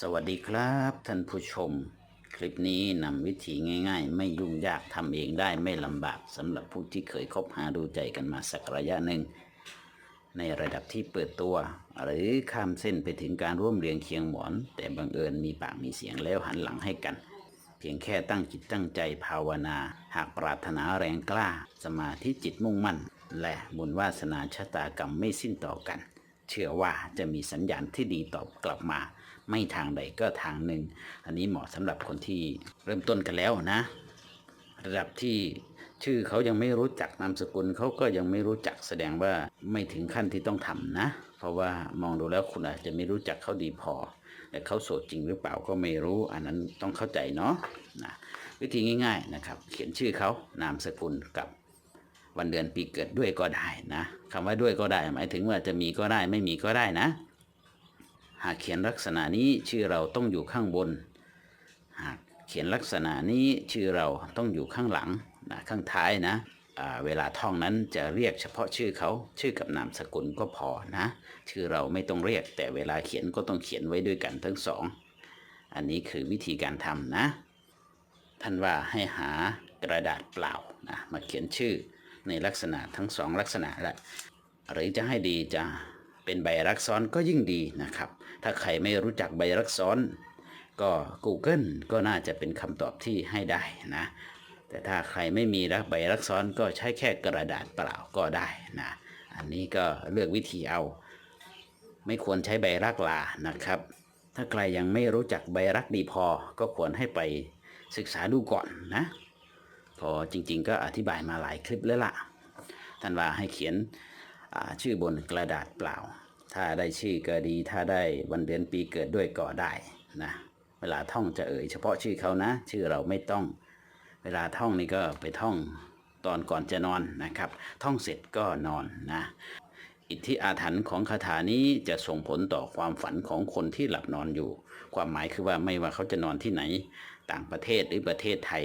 สวัสดีครับท่านผู้ชม คลิปนี้นำวิธีง่าย ๆ ไม่ยุ่งยากทำเองได้ไม่ลำบากสำหรับผู้ที่เคยคบหาดูใจกันมาสักระยะหนึ่ง ในระดับที่เปิดตัว หรือข้ามเส้นไปถึงการร่วมเรียงเคียงหมอน แต่บังเอิญมีปากมีเสียงแล้วหันหลังให้กัน เพียงแค่ตั้งจิตตั้งใจภาวนา หากปรารถนาแรงกล้า สมาธิจิตมุ่งมั่น และบุญวาสนาชะตากรรมไม่สิ้นต่อกัน เชื่อว่าจะมีสัญญาณที่ดีตอบกลับมา ไม่ทางใดก็ทางหนึ่ง อันนี้เหมาะสำหรับคนที่เริ่มต้นกันแล้วนะ ระดับที่ชื่อเขายังไม่รู้จักนามสกุลเขาก็ยังไม่รู้จักแสดงว่าไม่ถึงขั้นที่ต้องทำนะ เพราะว่ามองดูแล้วคุณอาจจะไม่รู้จักเขาดีพอ แต่เขาโสดจริงหรือเปล่าก็ไม่รู้ อันนั้นต้องเข้าใจเนาะนะวิธีง่าย ๆนะครับ เขียนชื่อเขานามสกุลกับ วันเดือนปีเกิดด้วยก็ได้นะคำว่าด้วยก็ได้ หมายถึงว่าจะมีก็ได้ไม่มีก็ได้นะ หากเขียนลักษณะนี้ชื่อเราต้องอยู่ข้างบน หากเขียนลักษณะนี้ชื่อเราต้องอยู่ข้างหลังนะข้างท้ายนะเวลาท่องนั้นจะเรียกเฉพาะชื่อเขาชื่อกับนามสกุลก็พอนะ ชื่อเราไม่ต้องเรียก แต่เวลาเขียนก็ต้องเขียนไว้ด้วยกันทั้งสอง อันนี้คือวิธีการทำนะ ท่านว่าให้หากระดาษเปล่านะมาเขียนชื่อ ในลักษณะทั้งสองลักษณะแหละหรือจะให้ดีจะเป็นใบรักซ้อนก็ยิ่งดีนะครับ ถ้าใครไม่รู้จักใบรักซ้อน ก็ Google ก็น่าจะเป็นคำตอบที่ให้ได้นะ แต่ถ้าใครไม่มีรักใบรักซ้อนก็ใช้แค่กระดาษเปล่าก็ได้นะ อันนี้ก็เลือกวิธีเอา ไม่ควรใช้ใบรักลานะครับ ถ้าใครยังไม่รู้จักใบรักดีพอ ก็ควรให้ไปศึกษาดูก่อนนะ อจริงๆ ก็อธิบายมาหลายคลิปแล้วล่ะ ท่านว่าให้เขียนชื่อบนกระดาษเปล่า ถ้าได้ชื่อก็ดี ถ้าได้วันเดือนปีเกิดด้วยก็ได้นะ เวลาท่องจะเอ่ยเฉพาะชื่อเขานะ ชื่อเราไม่ต้อง เวลาท่องนี่ก็ไปท่องตอนก่อนจะนอนนะครับ ท่องเสร็จก็นอนนะ อิทธิอาถรรพ์ของคาถานี้จะส่งผลต่อความฝันของคนที่หลับนอนอยู่ ความหมายคือว่าไม่ว่าเขาจะนอนที่ไหน ต่างประเทศหรือประเทศไทย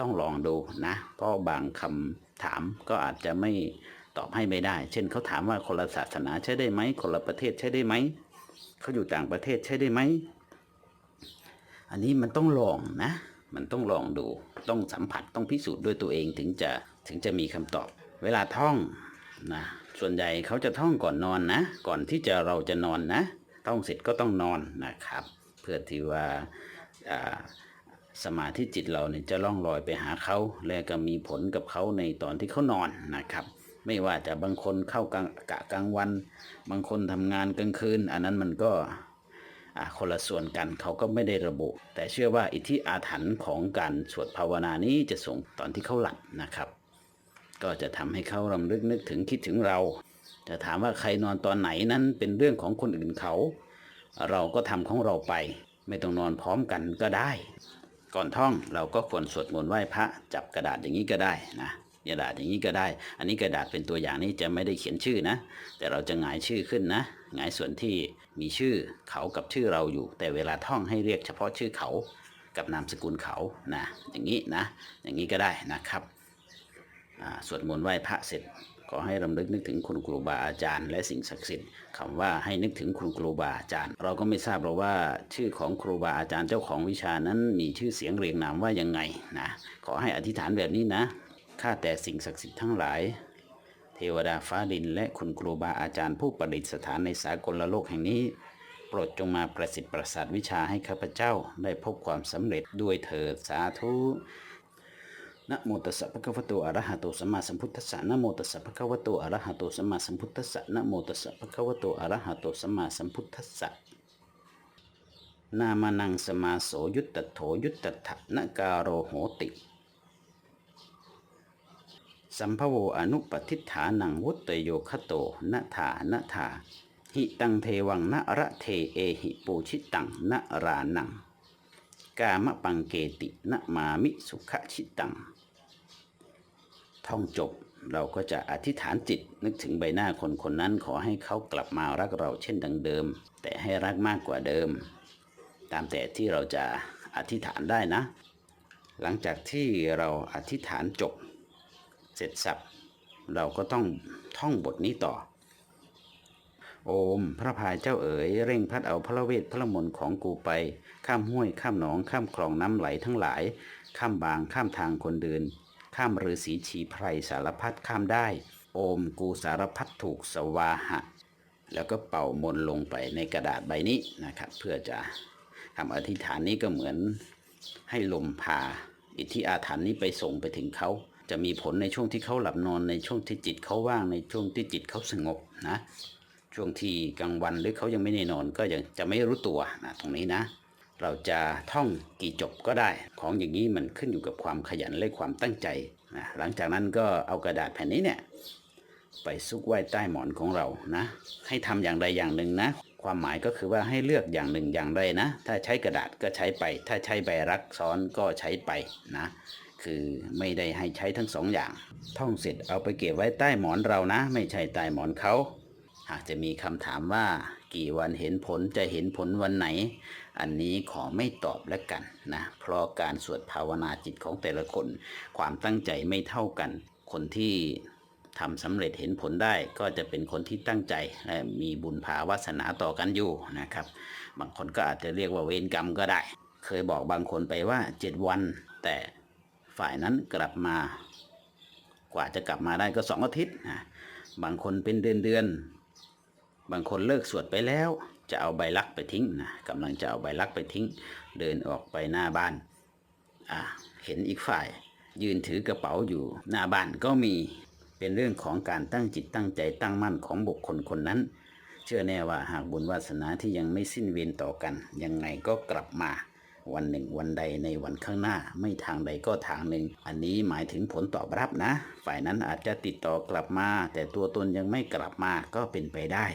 ต้องลองดูนะเพราะบางคำถามก็อาจจะไม่ตอบให้ไม่ได้ เช่นเขาถามว่าคนละศาสนาใช้ได้ไหมคนละประเทศใช้ได้ไหมเขาอยู่ต่างประเทศใช้ได้ไหมอันนี้มันต้องลองนะ มันต้องลองดู ต้องสัมผัสต้องพิสูจน์ด้วยตัวเองถึงจะถึงจะมีคำตอบ เวลาท่องนะส่วนใหญ่เขาจะท่องก่อนนอนนะ ก่อนที่จะเราจะนอนนะท่องเสร็จก็ต้องนอนนะครับ เพื่อที่ว่าอ่า สมาธิจิตเราเนี่ยจะล่องลอยไปหาเขาและก็มีผลกับเขาในตอนที่เขานอนนะครับ ไม่ว่าจะบางคนเข้ากางกะกลางวัน บางคนทำงานกลางคืน อันนั้นมันก็อ่าคนละส่วนกันเขาก็ไม่ได้ระบุ แต่เชื่อว่าอิทธิอาถรรพ์ของการสวดภาวนานี้จะส่งตอนที่เขาหลับนะครับ ก็จะทำให้เขารำลึกนึกถึงคิดถึงเรา จะถามว่าใครนอนตอนไหนนั้นเป็นเรื่องของคนอื่นเขา เราก็ทำของเราไป ไม่ต้องนอนพร้อมกันก็ได้ ก่อนท่องเราก็ควรสวดมนต์ไหว้พระจับกระดาษอย่างนี้ก็ได้นะกระดาษอย่างนี้ก็ได้ อันนี้กระดาษเป็นตัวอย่างนี้จะไม่ได้เขียนชื่อนะ แต่เราจะหงายชื่อขึ้นนะหงายส่วนที่มีชื่อเขากับชื่อเราอยู่ แต่เวลาท่องให้เรียกเฉพาะชื่อเขากับนามสกุลเขานะอย่างนี้นะ อย่างนี้ก็ได้นะครับสวดมนต์ไหว้พระเสร็จ ขอให้รำลึกนึกถึงคุณครูบาอาจารย์ และสิ่งศักดิ์สิทธิ์คำว่าให้นึกถึงคุณครูบาอาจารย์ เราก็ไม่ทราบหรอกว่า ชื่อของครูบาอาจารย์เจ้าของวิชานั้นมีชื่อเสียงเรียงนามว่ายังไงนะขอให้อธิษฐานแบบนี้นะข้าแต่สิ่งศักดิ์สิทธิ์ทั้งหลาย เทวดาฟ้าดิน และคุณครูบาอาจารย์ผู้ประดิษฐานในสากลโลกแห่งนี้โปรดจงมาประสิทธิ์ประสาทวิชาให้ข้าพเจ้าได้พบความสำเร็จด้วยเถิดสาธุ นะโมตัสสะภะคะวะโตอะระหะโตสัมมาสัมพุทธัสสะนะโมตัสสะภะคะวะโตอะระหะโตสัมมาสัมพุทธัสสะนะโมตัสสะภะคะวะโตอะระหะโตสัมมาสัมพุทธัสสะนามานังสมาโสยุตตโถยุตตถะนะการโรโหติ สัมภโวอนุปทิฏฐานังวุตโยคโตนะถานะถาหิตังเทวังนะระเทเอหิปูชิตังนะรานัง กามะปังเกตินะมามิสุขชิตัง ท่องจบ เราก็จะอธิษฐานจิตนึกถึงใบหน้าคนคนนั้นขอให้เขากลับมารักเราเช่นดังเดิม แต่ให้รักมากกว่าเดิม ตามแต่ที่เราจะอธิษฐานได้นะ หลังจากที่เราอธิษฐานจบ เสร็จสับเราก็ต้องท่องบทนี้ต่อ โอม พระพายเจ้าเอ๋ยเร่งพัดเอาพระเวทพระมนต์ของกูไป ข้ามห้วยข้ามหนองข้ามคลองน้ำไหลทั้งหลาย ข้ามบางข้ามทางคนเดิน ข้ามฤาษีชีไพรสารพัดข้ามได้ โอมกูสารพัดถูกสวาหะ แล้วก็เป่ามนลงไปในกระดาษใบนี้นะครับ เพื่อจะทำอธิษฐานนี้ก็เหมือนให้ลมพาอิทธิอาถรรพ์นี้ไปส่งไปถึงเขา จะมีผลในช่วงที่เขาหลับนอนในช่วงที่จิตเขาว่างในช่วงที่จิตเขาสงบนะช่วงที่กลางวันหรือเขายังไม่ได้นอนก็ยังจะไม่รู้ตัวนะตรงนี้นะ เราจะท่องกี่จบก็ได้ ของอย่างนี้มันขึ้นอยู่กับความขยันและความตั้งใจนะหลังจากนั้นก็เอากระดาษแผ่นนี้เนี่ยไปซุกไว้ใต้หมอนของเรานะ ให้ทำอย่างใดอย่างหนึ่งนะ ความหมายก็คือว่าให้เลือกอย่างหนึ่งอย่างใดนะ ถ้าใช้กระดาษก็ใช้ไป ถ้าใช้ใบรักซ้อนก็ใช้ไปนะ คือไม่ได้ให้ใช้ทั้งสองอย่าง ท่องเสร็จเอาไปเก็บไว้ใต้หมอนเรานะ ไม่ใช่ใต้หมอนเขา หากจะมีคำถามว่า กี่วันเห็นผลจะเห็นผลวันไหน อันนี้ขอไม่ตอบแล้วกันนะเพราะการสวดภาวนาจิตของแต่ละคน ความตั้งใจไม่เท่ากัน คนที่ทำสำเร็จเห็นผลได้ก็จะเป็นคนที่ตั้งใจและมีบุญภาวาสนาต่อกันอยู่นะครับ บางคนก็อาจจะเรียกว่าเวรกรรมก็ได้ เคยบอกบางคนไปว่า 7 วัน แต่ฝ่ายนั้นกลับมา กว่าจะกลับมาได้ก็สองอาทิตย์นะบางคนเป็นเดือนเดือน บางคนเลิกสวดไปแล้ว จะเอาใบลักไปทิ้งนะกำลังจะเอาใบลักไปทิ้ง เดินออกไปหน้าบ้านอ่าเห็นอีกฝ่าย ยืนถือกระเป๋าอยู่หน้าบ้านก็มีเป็นเรื่องของการตั้งจิตตั้งใจตั้งมั่นของบุคคลคนนั้น เชื่อแน่ว่าหากบุญวาสนาที่ยังไม่สิ้นเวรต่อกัน ยังไงก็กลับมาวันหนึ่งวันใดในวันข้างหน้า ไม่ทางใดก็ทางหนึ่ง อันนี้หมายถึงผลตอบรับนะ ฝ่ายนั้นอาจจะติดต่อกลับมา แต่ตัวตนยังไม่กลับมาก็เป็นไปได้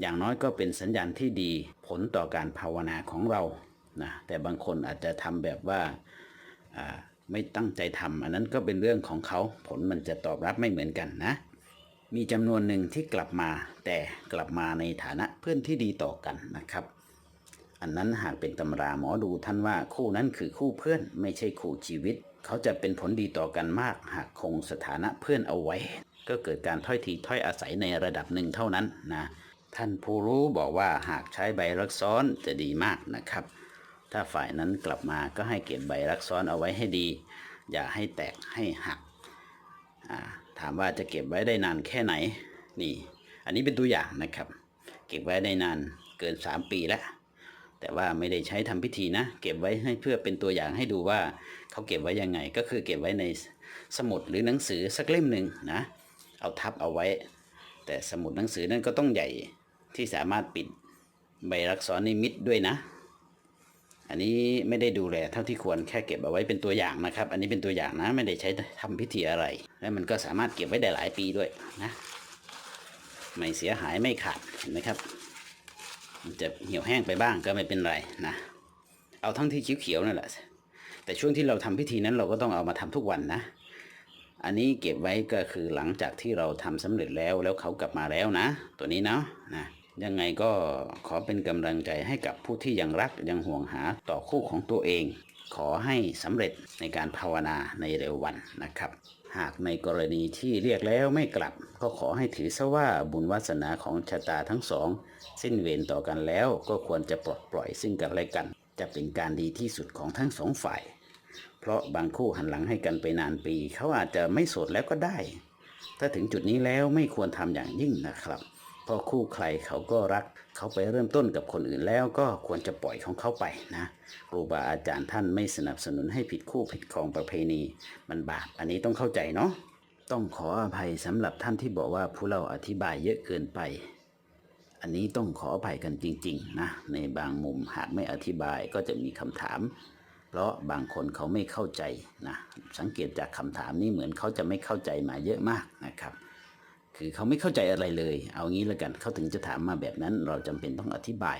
อย่างน้อยก็เป็นสัญญาณที่ดีผลต่อการภาวนาของเรานะแต่บางคนอาจจะทำแบบว่าไม่ตั้งใจทำอันนั้นก็เป็นเรื่องของเขาผลมันจะตอบรับไม่เหมือนกันนะ มีจำนวนหนึ่งที่กลับมาแต่กลับมาในฐานะเพื่อนที่ดีต่อกันนะครับ อันนั้นหากเป็นตำราหมอดูท่านว่าคู่นั้นคือคู่เพื่อนไม่ใช่คู่ชีวิต เขาจะเป็นผลดีต่อกันมาก หากคงสถานะเพื่อนเอาไว้ ก็เกิดการถ้อยทีถ้อยอาศัยในระดับหนึ่งเท่านั้นนะ ท่านผู้รู้บอกว่าหากใช้ใบรักซ้อนจะดีมากนะครับ ถ้าฝ่ายนั้นกลับมาก็ให้เก็บใบรักซ้อนเอาไว้ให้ดี อย่าให้แตกให้หักอ่าถามว่าจะเก็บไว้ได้นานแค่ไหน นี่ อันนี้เป็นตัวอย่างนะครับ เก็บไว้ได้นานเกิน 3 ปีแล้ว แต่ว่าไม่ได้ใช้ทำพิธีนะ เก็บไว้ให้เพื่อเป็นตัวอย่างให้ดูว่าเขาเก็บไว้ยังไง ก็คือเก็บไว้ในสมุดหรือหนังสือสักเล่มหนึ่งนะ เอาทับเอาไว้ แต่สมุดหนังสือนั้นก็ต้องใหญ่ ที่สามารถปิดใบรักษรนิมิตด้วยนะ อันนี้ไม่ได้ดูแลเท่าที่ควรแค่เก็บเอาไว้เป็นตัวอย่างนะครับ อันนี้เป็นตัวอย่างนะไม่ได้ใช้ทำพิธีอะไร และมันก็สามารถเก็บไว้ได้หลายปีด้วยนะไม่เสียหายไม่ขาดเห็นไหมครับ มันจะเหี่ยวแห้งไปบ้างก็ไม่เป็นไรนะ เอาทั้งที่เขียวๆนั่นแหละ แต่ช่วงที่เราทำพิธีนั้นเราก็ต้องเอามาทำทุกวันนะ อันนี้เก็บไว้ก็คือหลังจากที่เราทำสำเร็จแล้วแล้วเขากลับมาแล้วนะ ตัวนี้เนาะนะ ยังไงก็ขอเป็นกำลังใจให้กับผู้ที่ยังรักยังห่วงหาต่อคู่ของตัวเอง ขอให้สำเร็จในการภาวนาในเร็ววันนะครับ หากในกรณีที่เรียกแล้วไม่กลับ ก็ขอให้ถือซะว่าบุญวาสนาของชะตาทั้งสอง สิ้นเวรต่อกันแล้วก็ควรจะปลดปล่อยซึ่งกันและกัน จะเป็นการดีที่สุดของทั้งสองฝ่าย เพราะบางคู่หันหลังให้กันไปนานปี เขาอาจจะไม่โสดแล้วก็ได้ ถ้าถึงจุดนี้แล้วไม่ควรทำอย่างยิ่งนะครับ พราะคู่ใครเขาก็รักเขาไปเริ่มต้นกับคนอื่นแล้วก็ควรจะปล่อยของเขาไปนะครูบาอาจารย์ท่านไม่สนับสนุนให้ผิดคู่ผิดของประเพณีมันบาปอันนี้ต้องเข้าใจเนาะต้องขออภัยสำหรับท่านที่บอกว่าผู้เราอธิบายเยอะเกินไป อันนี้ต้องขออภัยกันจริง ๆ นะ ในบางมุมหากไม่อธิบายก็จะมีคำถาม เพราะบางคนเขาไม่เข้าใจนะ สังเกตจากคำถามนี้เหมือนเขาจะไม่เข้าใจมาเยอะมากนะครับ คือเขาไม่เข้าใจอะไรเลย เอางี้แล้วกันเขาถึงจะถามมาแบบนั้น เราจำเป็นต้องอธิบาย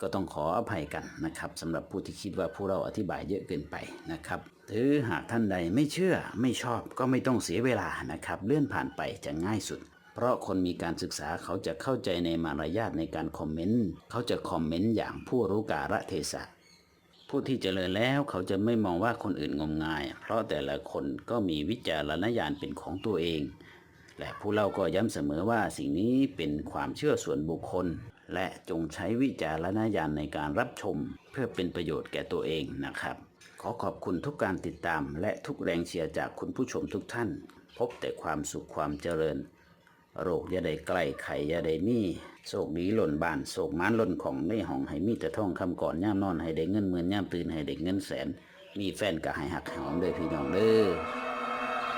ก็ต้องขออภัยกันนะครับสำหรับผู้ที่คิดว่าผู้เราอธิบายเยอะเกินไปนะครับหรือหากท่านใดไม่เชื่อไม่ชอบก็ไม่ต้องเสียเวลานะครับ เลื่อนผ่านไปจะง่ายสุด เพราะคนมีการศึกษาเขาจะเข้าใจในมารยาทในการคอมเมนต์เขาจะคอมเมนต์อย่างผู้รู้กาลเทศะผู้ที่เจริญแล้วเขาจะไม่มองว่าคนอื่นงมงาย เพราะแต่ละคนก็มีวิจารณญาณเป็นของตัวเอง และผู้เล่าก็ย้ำเสมอว่าสิ่งนี้เป็นความเชื่อส่วนบุคคล และจงใช้วิจารณญาณในการรับชม เพื่อเป็นประโยชน์แก่ตัวเองนะครับ ขอขอบคุณทุกการติดตาม และทุกแรงเชียร์จากคุณผู้ชมทุกท่าน พบแต่ความสุขความเจริญ โรคยาได้ใกล้ไข่ยาได้มีโศกดีหล่นบ้านโศกม้านหล่นของในห้องให้มีแต่ท่องคำก่อนย่ามนอนให้ได้เงินหมื่นย่ามตื่นให้ได้เงินแสน มีแฟนก็ให้หักหอมเด้อพี่น้องเด้อ